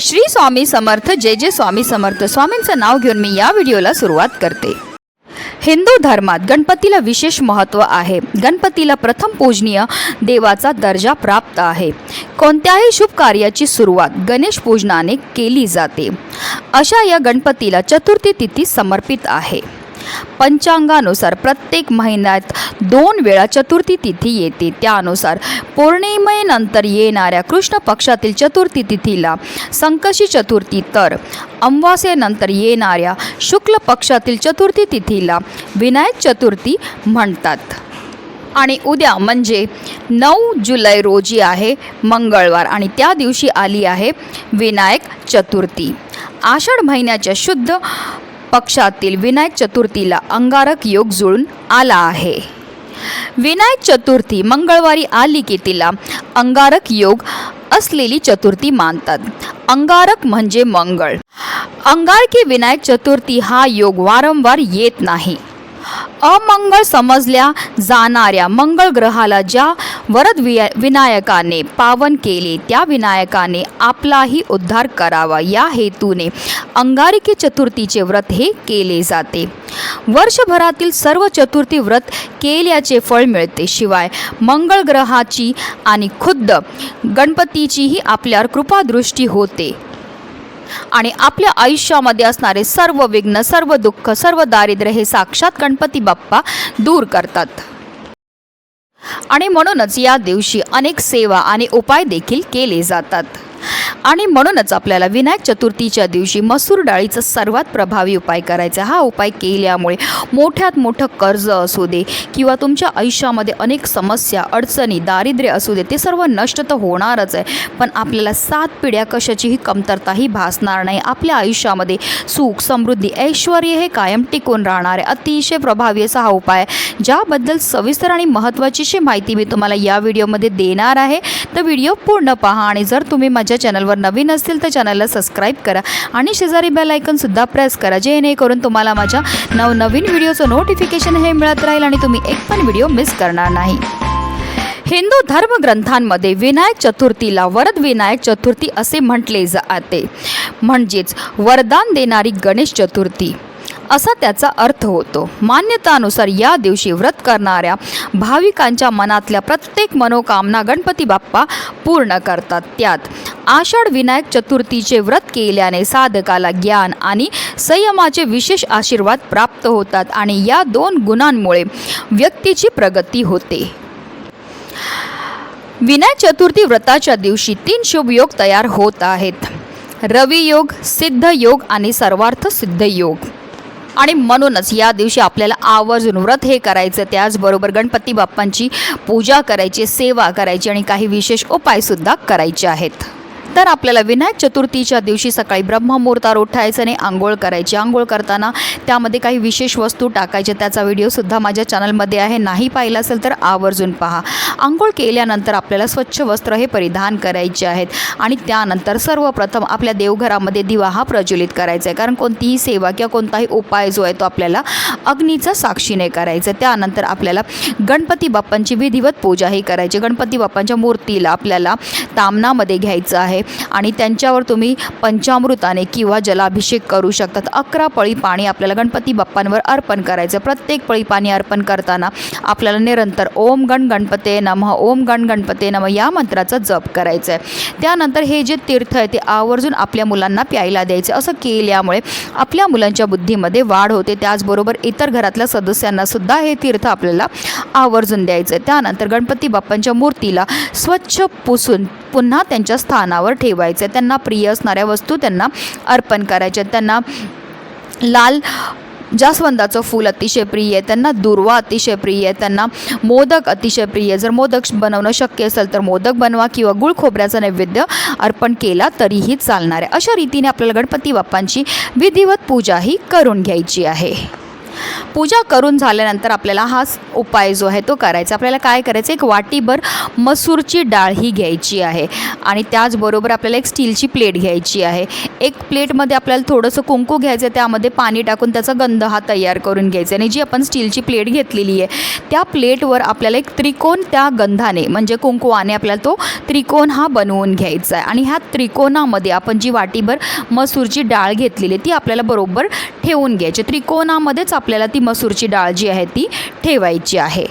श्री स्वामी समर्थ जय जय स्वामी समर्थ. स्वामींचं नाव घेऊन मी या व्हिडिओला सुरुवात करते. हिंदू धर्मात गणपतीला विशेष महत्त्व आहे. गणपतीला प्रथम पूजनीय देवाचा दर्जा प्राप्त आहे. कोणत्याही शुभ कार्याची सुरुवात गणेश पूजनाने केली जाते. अशा या गणपतीला चतुर्थी तिथी समर्पित आहे. पंचांगानुसार प्रत्येक महिन्यात दोन वेळा चतुर्थी तिथी येते. त्यानुसार पौर्णिमेनंतर येणाऱ्या कृष्ण पक्षातील चतुर्थी तिथीला संकशी चतुर्थी तर अमावास्येनंतर येणाऱ्या शुक्ल पक्षातील चतुर्थी तिथीला विनायक चतुर्थी म्हणतात. आणि उद्या म्हणजे नऊ जुलै रोजी आहे मंगळवार आणि त्या दिवशी आली आहे विनायक चतुर्थी. आषाढ महिन्याच्या शुद्ध पक्षातील विनायक चतुर्थीला अंगारक योग जुळून आला आहे. विनायक चतुर्थी मंगळवारी आली की तिला अंगारक योग असलेली चतुर्थी मानतात. अंगारक म्हणजे मंगळ. अंगारकी विनायक चतुर्थी हा योग वारंवार येत नाही. अमंगळ समजल्या जाणाऱ्या मंगळ ग्रहाला ज्या वरद विया विनायकाने पावन केले त्या विनायकाने आपलाही उद्धार करावा. या हेतूने अंगारिकी चतुर्थीचे व्रत हे केले जाते. वर्षभरातील सर्व चतुर्थी व्रत केल्याचे फळ मिळते. शिवाय मंगळ ग्रहाची आणि खुद्द गणपतीचीही आपल्यावर कृपादृष्टी होते. आणि आपल्या आयुष्यामध्ये असणारे सर्व विघ्न सर्व दुःख सर्व दारिद्र्य हे साक्षात गणपती बाप्पा दूर करतात. आणि म्हणूनच या दिवशी अनेक सेवा आणि उपाय देखील केले जातात. आणि म्हणूनच आपल्याला विनायक चतुर्थीच्या दिवशी मसूर डाळीचा सर्वात प्रभावी उपाय करायचा हा उपाय केल्यामुळे मोठ्यात मोठं कर्ज असू दे किंवा तुमच्या आयुष्यामध्ये अनेक समस्या अडचणी दारिद्र्य असू दे ते सर्व नष्ट तर होणारच आहे. पण आपल्याला सात पिढ्या कशाचीही कमतरताही भासणार नाही. आपल्या आयुष्यामध्ये सुख समृद्धी ऐश्वर हे कायम टिकून राहणार आहे अतिशय प्रभावी असा हा उपाय आहे. ज्याबद्दल सविस्तर आणि महत्त्वाचीशी माहिती मी तुम्हाला या व्हिडिओमध्ये देणार आहे. तर व्हिडिओ पूर्ण पहा आणि जर तुम्ही माझ्या चॅनलवर नवीन असतील तर चॅनलला सबस्क्राईब करा आणि शेजारी बेल आयकनसुद्धा प्रेस करा. जेणेकरून तुम्हाला माझ्या नवनवीन व्हिडिओचं नोटिफिकेशन हे मिळत राहील आणि तुम्ही एक पण व्हिडिओ मिस करणार नाही. हिंदू धर्मग्रंथांमध्ये विनायक चतुर्थीला वरद विनायक चतुर्थी असे म्हटले जाते. म्हणजेच वरदान देणारी गणेश चतुर्थी. असा त्याचा अर्थ होतो. मान्यतानुसार या दिवशी व्रत करणाऱ्या भाविकांच्या मनातल्या प्रत्येक मनोकामना गणपती बाप्पा पूर्ण करतात. त्यात आषाढ विनायक चतुर्थीचे व्रत केल्याने साधकाला ज्ञान आणि संयमाचे विशेष आशीर्वाद प्राप्त होतात आणि या दोन गुणांमुळे व्यक्तीची प्रगती होते. विनायक चतुर्थी व्रताच्या दिवशी तीन शुभ योग तयार होत आहेत. रवियोग सिद्ध योग आणि सर्वार्थ सिद्ध योग. आणि म्हणूनच या दिवशी आपल्याला आवर्जून व्रत हे करायचं त्याचबरोबर गणपती बाप्पांची पूजा करायची सेवा करायची आणि काही विशेष उपायसुद्धा करायचे आहेत. तर आपल्याला विनायक चतुर्थीच्या दिवशी सकाळी ब्रह्ममुहूर्तावर उठायचं आणि आंघोळ करायची. आंघोळ करताना त्यामध्ये काही विशेष वस्तू टाकायच्या. त्याचा व्हिडिओसुद्धा माझ्या चॅनलमध्ये आहे. नाही पाहिला असेल तर आवर्जून पहा. आंघोळ केल्यानंतर आपल्याला स्वच्छ वस्त्र हे परिधान करायचे आहेत. आणि त्यानंतर सर्वप्रथम आपल्या देवघरामध्ये दिवा हा प्रज्वलित करायचा आहे. कारण कोणतीही सेवा किंवा कोणताही उपाय जो आहे तो आपल्याला अग्नीचा साक्षीने करायचा आहे. त्यानंतर आपल्याला गणपती बाप्पांची विधिवत पूजाही करायची. गणपती बाप्पांच्या मूर्तीला आपल्याला तामनामध्ये घ्यायचं आहे. आणि त्यांच्यावर तुम्ही पंचामृताने किंवा जलाभिषेक करू शकतात. अकरा पळी पाणी आपल्याला गणपती बाप्पांवर अर्पण करायचं. प्रत्येक पळी पाणी अर्पण करताना आपल्याला निरंतर ओम गण गणपते नमः ओम गण गणपते नमः या मंत्राचा जप करायचा आहे त्यानंतर हे जे तीर्थ आहे ते आवर्जून आपल्या मुलांना प्यायला द्यायचे. असं केल्यामुळे आपल्या मुलांच्या बुद्धीमध्ये वाढ होते. त्याचबरोबर इतर घरातल्या सदस्यांना सुद्धा हे तीर्थ आपल्याला आवर्जून द्यायचं आहे त्यानंतर गणपती बाप्पांच्या मूर्तीला स्वच्छ पुसून पुन्हा त्यांच्या स्थानावर ठेवायचं. आहे त्यांना प्रिय असणाऱ्या वस्तू त्यांना अर्पण करायच्या त्यांना लाल जास्वंदाचं फूल अतिशय प्रिय आहे. त्यांना दुर्वा अतिशय प्रिय आहे. त्यांना मोदक अतिशय प्रिय आहे. जर मोदक बनवणं शक्य असेल तर मोदक बनवा किंवा गुळ खोबऱ्याचा नैवेद्य अर्पण केला तरीही चालणार आहे. अशा रीतीने आपल्याला गणपती बाप्पांची विधिवत पूजाही करून घ्यायची आहे. पूजा करून झाल्यानंतर आपल्याला हा उपाय जो आहे तो करायचा. आपल्याला काय करायचं? एक वाटीभर मसूरची डाळ ही घ्यायची आहे. आणि त्याचबरोबर आपल्याला एक स्टीलची प्लेट घ्यायची आहे. एक प्लेटमध्ये आपल्याला थोडंसं कुंकू घ्यायचं त्यामध्ये पाणी टाकून त्याचा गंध हा तयार करून घ्यायचा. आणि जी आपण स्टीलची प्लेट घेतलेली आहे त्या प्लेटवर आपल्याला एक त्रिकोण त्या गंधाने म्हणजे कुंकुवाने आपल्याला तो त्रिकोण हा बनवून घ्यायचा आहे. आणि ह्या त्रिकोणामध्ये आपण जी वाटीभर मसूरची डाळ घेतलेली आहे ती आपल्याला बरोबर ठेवून घ्यायची त्रिकोणामध्येच आपल्याला ती मसूरची डाळ जी आहे ती ठेवायची आहे.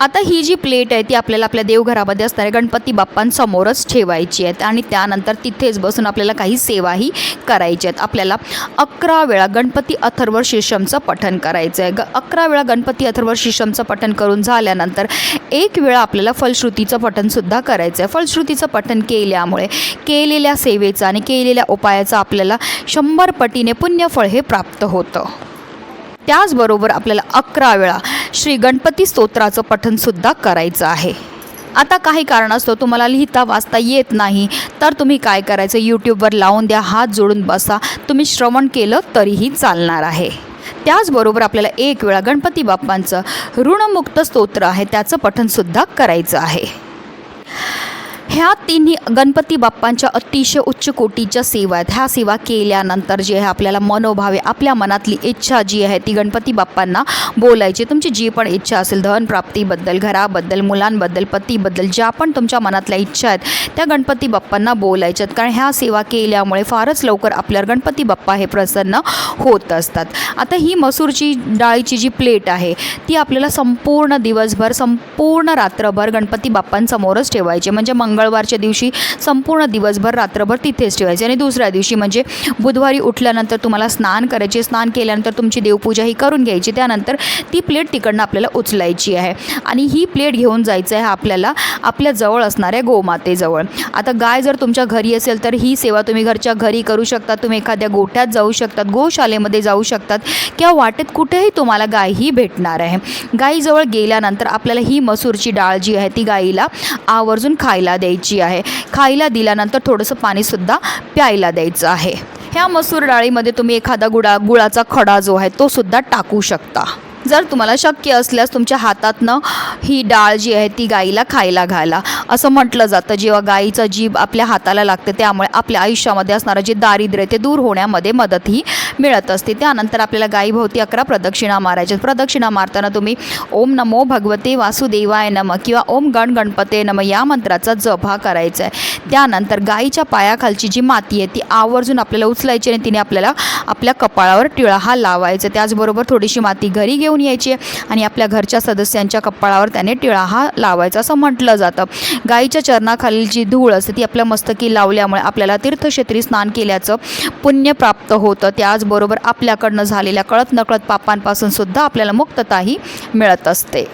आता ही जी प्लेट आहे ती आपल्याला आपल्या देवघरामध्ये असणाऱ्या गणपती बाप्पांसमोरच ठेवायची आहेत आणि त्यानंतर तिथेच बसून आपल्याला काही सेवाही करायची आहेत. आपल्याला अकरा वेळा गणपती अथर्व शीर्षमचं पठण करायचं आहे. ग अकरा वेळा गणपती अथर्व शीर्षमचं पठण करून झाल्यानंतर एक वेळा आपल्याला फलश्रुतीचं पठणसुद्धा करायचं आहे. फलश्रुतीचं पठण केल्यामुळे केलेल्या सेवेचं आणि केलेल्या उपायाचं आपल्याला शंभर पटीने पुण्यफळ हे प्राप्त होतं. त्याचबरोबर आपल्याला अकरा वेळा श्री गणपती स्तोत्राचं पठणसुद्धा करायचं आहे. आता काही कारणास्तव तुम्हाला लिहिता वाचता येत नाही. तर तुम्ही काय करायचं? यूट्यूबवर लावून द्या हात जोडून बसा. तुम्ही श्रवण केलं तरीही चालणार आहे. त्याचबरोबर आपल्याला एक वेळा गणपती बाप्पांचं ऋणमुक्त स्तोत्र आहे त्याचं पठणसुद्धा करायचं आहे. ह्या तिन्ही गणपती बाप्पांच्या अतिशय उच्च कोटीच्या सेवा आहेत. ह्या सेवा केल्यानंतर जे आहे आपल्याला मनोभावे आपल्या मनातली इच्छा जी आहे ती गणपती बाप्पांना बोलायची. तुमची जी पण इच्छा असेल धन प्राप्तीबद्दल घराबद्दल मुलांबद्दल पतीबद्दल ज्या पण तुमच्या मनातल्या इच्छा आहेत त्या गणपती बाप्पांना बोलायच्यात कारण ह्या सेवा केल्यामुळे फारच लवकर आपल्यावर गणपती बाप्पा हे प्रसन्न होत असतात. आता ही मसूरची डाळीची जी प्लेट आहे ती आपल्याला संपूर्ण दिवसभर संपूर्ण रात्रभर गणपती बाप्पांसमोरच ठेवायची. म्हणजे मंगळ मंगळवारच्या दिवशी संपूर्ण दिवसभर रात्रभर तिथेच ठेवायची. आणि दुसऱ्या दिवशी म्हणजे बुधवारी उठल्यानंतर तुम्हाला स्नान करायचे. स्नान केल्यानंतर तुमची देवपूजा ही करून घ्यायची. त्यानंतर ती प्लेट तिकडनं आपल्याला उचलायची आहे. आणि ही प्लेट घेऊन जायचं आहे आपल्याला आपल्या जवळ असणाऱ्या गोमातेजवळ. आता गाय जर तुमच्या घरी असेल तर ही सेवा तुम्ही घरच्या घरी करू शकता. तुम्ही एखाद्या गोठ्यात जाऊ शकतात गोशालेमध्ये जाऊ शकतात किंवा वाटेत कुठेही तुम्हाला गाय ही भेटणार आहे. गाईजवळ गेल्यानंतर आपल्याला ही मसूरची डाळ जी आहे ती गाईला आवर्जून खायला द्यायची आहे. खायला दिल्यानंतर थोडंसं पाणीसुद्धा प्यायला द्यायचं आहे. ह्या मसूर डाळीमध्ये तुम्ही एखादा गुळा गुळाचा खडा जो आहे तो सुद्धा टाकू शकता. जर तुम्हाला शक्य असल्यास तुमच्या हातातनं ही डाळ जी आहे ती गाईला खायला घाला. असं म्हटलं जातं जेव्हा गाईचं जीभ आपल्या हाताला लागते त्यामुळे आपल्या आयुष्यामध्ये असणारं जे दारिद्र्य ते दूर होण्यामध्ये मदतही मिळत असते. त्यानंतर आपल्याला गाईभोवती अकरा प्रदक्षिणा मारायच्या प्रदक्षिणा मारताना तुम्ही ओम नमो भगवते वासुदेवाय नम किंवा ओम गण गणपते नम या मंत्राचा जप हा करायचा आहे. त्यानंतर गाईच्या पायाखालची जी माती आहे ती आवर्जून आपल्याला उचलायची आणि तिने आपल्याला आपल्या कपाळावर टिळा हा लावायचा. त्याचबरोबर थोडीशी माती घरी घेऊन यायची आणि आपल्या घरच्या सदस्यांच्या कपाळावर त्याने टिळा हा लावायचा असं म्हटलं जातं. गाईच्या चरणाखालील जी धूळ असते ती आपल्या मस्तकी लावल्यामुळे आपल्याला तीर्थक्षेत्री स्नान केल्याचं पुण्य प्राप्त होतं. त्याचबरोबर आपल्याकडनं झालेल्या कळत नकळत पापांपासून सुद्धा आपल्याला मुक्तताही मिळत असते.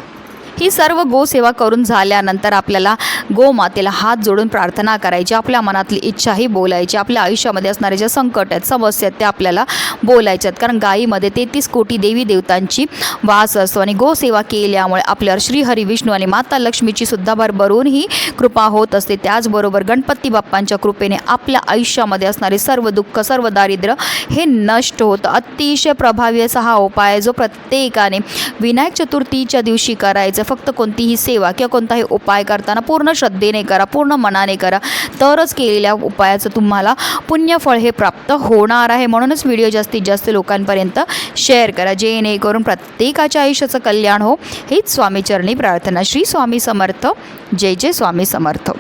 ही सर्व गोसेवा करून झाल्यानंतर आपल्याला गोमातेला हात जोडून प्रार्थना करायची. आपल्या मनातली इच्छाही बोलायची. आपल्या आयुष्यामध्ये असणारे जे संकट आहेत समस्या आहेत त्या आपल्याला बोलायच्यात कारण गायीमध्ये तेहतीस कोटी देवी देवतांची वास असतो आणि गोसेवा केल्यामुळे आपल्यावर श्रीहरी विष्णू आणि माता लक्ष्मीची सुद्धा भरभरून ही कृपा होत असते. त्याचबरोबर गणपती बाप्पांच्या कृपेने आपल्या आयुष्यामध्ये असणारे सर्व दुःख सर्व दारिद्र्य हे नष्ट होतं. अतिशय प्रभावी असा हा उपाय आहे जो प्रत्येकाने विनायक चतुर्थीच्या दिवशी करायचं. फक्त कोणतीही सेवा किंवा कोणताही उपाय करताना पूर्ण श्रद्धेने करा पूर्ण मनाने करा. तरच केलेल्या उपायाचं तुम्हाला पुण्यफळ हे प्राप्त होणार आहे. म्हणूनच व्हिडिओ जास्तीत जास्त लोकांपर्यंत शेअर करा. जेणेकरून प्रत्येकाच्या आयुष्याचं कल्याण हो. हीच स्वामीचरणी प्रार्थना. श्री स्वामी समर्थ. जय जय स्वामी समर्थ.